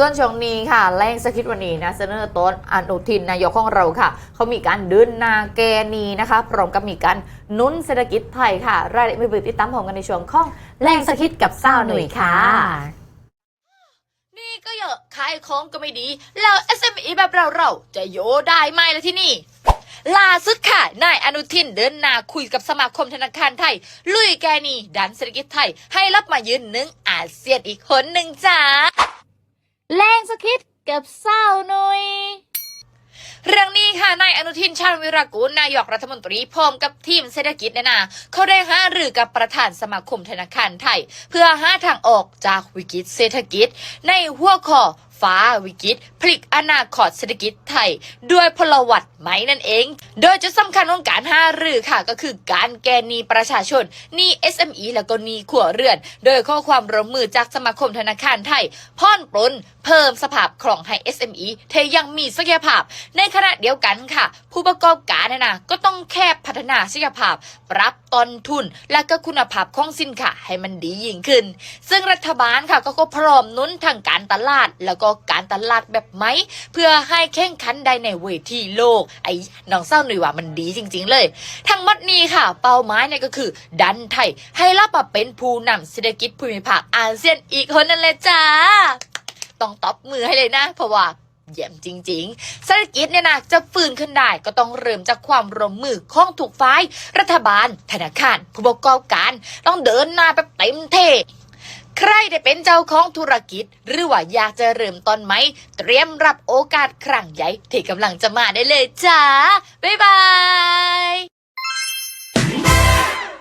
ส่วนช่วงนี้ค่ะแรงสคริปต์วันนี้นะเสนอต้นอนุทินนายกของเราค่ะ เขามีการเดินนาแกนีนะคะพร้อมกับมีการนุนเศรษฐกิจไทยค่ะ รายละเอียดไม่เบื่อติดตามผมกันในช่วงของแรงสคริปต์กับเศร้าหนุ่ยค่ะ นี่ก็เยอะขายของก็ไม่ดี แล้ว SME แบบเราเราจะโยได้ไหมล่ะที่นี่ล่าสุดค่ะ นายอนุทินเดินหน้าคุยกับสมาคมธนาคารไทย ลุยแกนีดันเศรษฐกิจไทย ให้รับมายืนหนึ่งอาเซียนอีกคนหนึ่งจ้า แรงสคริปต์กับเศร้าหนุยเรื่องนี้ค่ะนายอนุทินชาญวิรากูลนายกรัฐมนตรีพร้อมกับทีมเศรษฐกิจเนี่ยนะเขาได้หารือกับประธานสมาคมธนาคารไทย เพื่อหาทางออกจากวิกฤตเศรษฐกิจ ในหัวข้อ ฟ้าวิกฤตพลิกอนาคตเศรษฐกิจไทย ด้วยพลวัตไหมนั่นเอง โดยจุดสำคัญของการห้ารือค่ะ ก็คือการแก้หนี้ประชาชนหนี้ SME แล้วก็หนี้ขัวเรือน โดยข้อความร่วมมือจากสมาคมธนาคารไทยพ่อนปลนเพิ่มสภาพคล่องให้ SME เทยังมีศักยภาพ ในขณะเดียวกันค่ะ ผู้ประกอบการเนยนะก็ต้องแค่พัฒนาศักยภาพ ปรับต้นทุนและก็คุณภาพของสินค้าให้มันดียิ่งขึ้น ซึ่งรัฐบาลค่ะก็พร้อมนุนทางการตลาดแล้วก็การตลาดแบบไหม เพื่อให้แข่งขันได้ในเวทีโลก ไอ้น้องเศร้าหนุ่ยว่ามันดีจริง ๆ เลย ทั้งหมดนี้ค่ะ เป้าหมายเนี่ยก็คือ ดันไทย ให้รับมาเป็นผู้นำเศรษฐกิจภูมิภาคอาเซียนอีกคนนั่นเลยจ้า ต้องตบมือให้เลยนะ เพราะว่าเยี่ยมจริงๆเศรษฐกิจเนี่ยนะจะฟื้นขึ้นได้ก็ต้องเริ่มจากความร่วมมือของทุกฝ่าย รัฐบาล ธนาคาร ผู้ประกอบการ ต้องเดินหน้าแบบเต็มเท ใครได้เป็นเจ้าของธุรกิจ หรือว่าอยากจะเริ่มต้นไหม เตรียมรับโอกาสครั้งใหญ่ที่กำลังจะมาได้เลยจ้า บ๊ายบาย